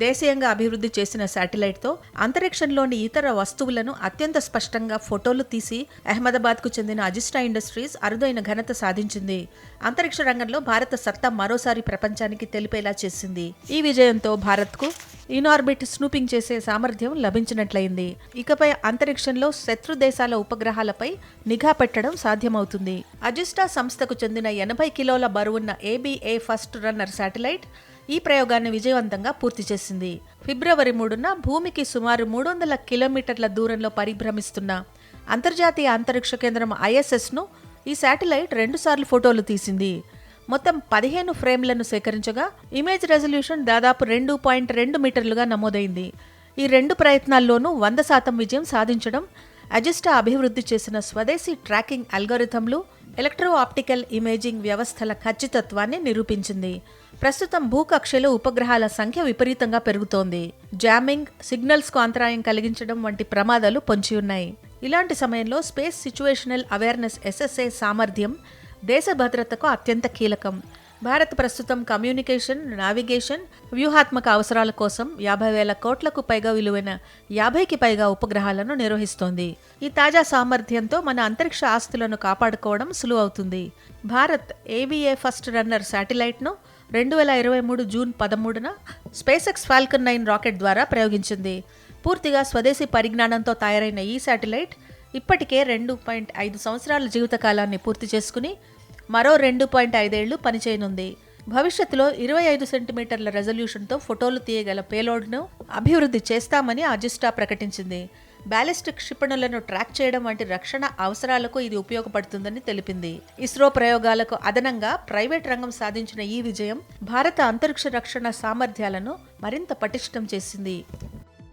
దేశీయంగా అభివృద్ధి చేసిన శాటిలైట్తో అంతరిక్షంలోని ఇతర వస్తువులను అత్యంత స్పష్టంగా ఫోటోలు తీసి అహ్మదాబాద్కు చెందిన అజిస్టా ఇండస్ట్రీస్ అరుదైన ఘనత సాధించింది. అంతరిక్ష రంగంలో భారత సత్తా మరోసారి ప్రపంచానికి తెలిపేలా చేసింది. ఈ విజయంతో భారత్కు ఇన్ఆర్బిట్ స్నూపింగ్ చేసే సామర్థ్యం లభించినట్లయింది. ఇకపై అంతరిక్షంలో శత్రు దేశాల ఉపగ్రహాలపై నిఘా పెట్టడం సాధ్యమవుతుంది. అజిస్టా సంస్థకు చెందిన ఎనభై కిలోల బరువున్న ఏబీఏ ఫస్ట్ రన్నర్ శాటిలైట్ ఈ ప్రయోగాన్ని విజయవంతంగా పూర్తి చేసింది. ఫిబ్రవరి మూడున భూమికి సుమారు మూడు వందల కిలోమీటర్ల దూరంలో పరిభ్రమిస్తున్న అంతర్జాతీయ అంతరిక్ష కేంద్రం ఐఎస్ఎస్ను ఈ శాటిలైట్ రెండుసార్లు ఫోటోలు తీసింది. మొత్తం పదిహేను ఫ్రేమ్లను సేకరించగా ఇమేజ్ రెజల్యూషన్ దాదాపు రెండు పాయింట్ రెండు మీటర్లుగా నమోదైంది. ఈ రెండు ప్రయత్నాల్లోనూ వంద శాతం విజయం సాధించడం అజిస్టా అభివృద్ధి చేసిన స్వదేశీ ట్రాకింగ్ అల్గోరిథంలు ఎలక్ట్రో ఆప్టికల్ ఇమేజింగ్ వ్యవస్థల ఖచ్చితత్వాన్ని నిరూపించింది. ప్రస్తుతం భూకక్షలో ఉపగ్రహాల సంఖ్య విపరీతంగా పెరుగుతోంది. జామింగ్ సిగ్నల్స్కు అంతరాయం కలిగించడం వంటి ప్రమాదాలు పొంచి ఉన్నాయి. ఇలాంటి సమయంలో స్పేస్ సిచ్యువేషనల్ అవేర్నెస్ ఎస్ఎస్ఏ సామర్థ్యం దేశ భద్రతకు అత్యంత కీలకం. భారత్ ప్రస్తుతం కమ్యూనికేషన్ నావిగేషన్ వ్యూహాత్మక అవసరాల కోసం యాభై వేల కోట్లకు పైగా విలువైన యాభైకి పైగా ఉపగ్రహాలను నిర్వహిస్తోంది. ఈ తాజా సామర్థ్యంతో మన అంతరిక్ష ఆస్తులను కాపాడుకోవడం సులువవుతుంది భారత్ ఏబీఏ ఫస్ట్ రన్నర్ శాటిలైట్ను రెండు వేల ఇరవై మూడు జూన్ పదమూడున స్పేసెక్స్ ఫాల్కన్ నైన్ రాకెట్ ద్వారా ప్రయోగించింది. పూర్తిగా స్వదేశీ పరిజ్ఞానంతో తయారైన ఈ శాటిలైట్ ఇప్పటికే రెండు పాయింట్ ఐదు సంవత్సరాల జీవితకాలాన్ని పూర్తి చేసుకుని మరో రెండు పాయింట్ ఐదేళ్ళు పనిచేయనుంది. భవిష్యత్తులో ఇరవై ఐదు సెంటీమీటర్ల రెజల్యూషన్తో ఫోటోలు తీయగల పేలోడ్ను అభివృద్ధి చేస్తామని అజిస్టా ప్రకటించింది. బ్యాలిస్టిక్ క్షిపణులను ట్రాక్ చేయడం వంటి రక్షణ అవసరాలకు ఇది ఉపయోగపడుతుందని తెలిపింది. ఇస్రో ప్రయోగాలకు అదనంగా ప్రైవేట్ రంగం సాధించిన ఈ విజయం భారత అంతరిక్ష రక్షణ సామర్థ్యాలను మరింత పటిష్టం చేసింది.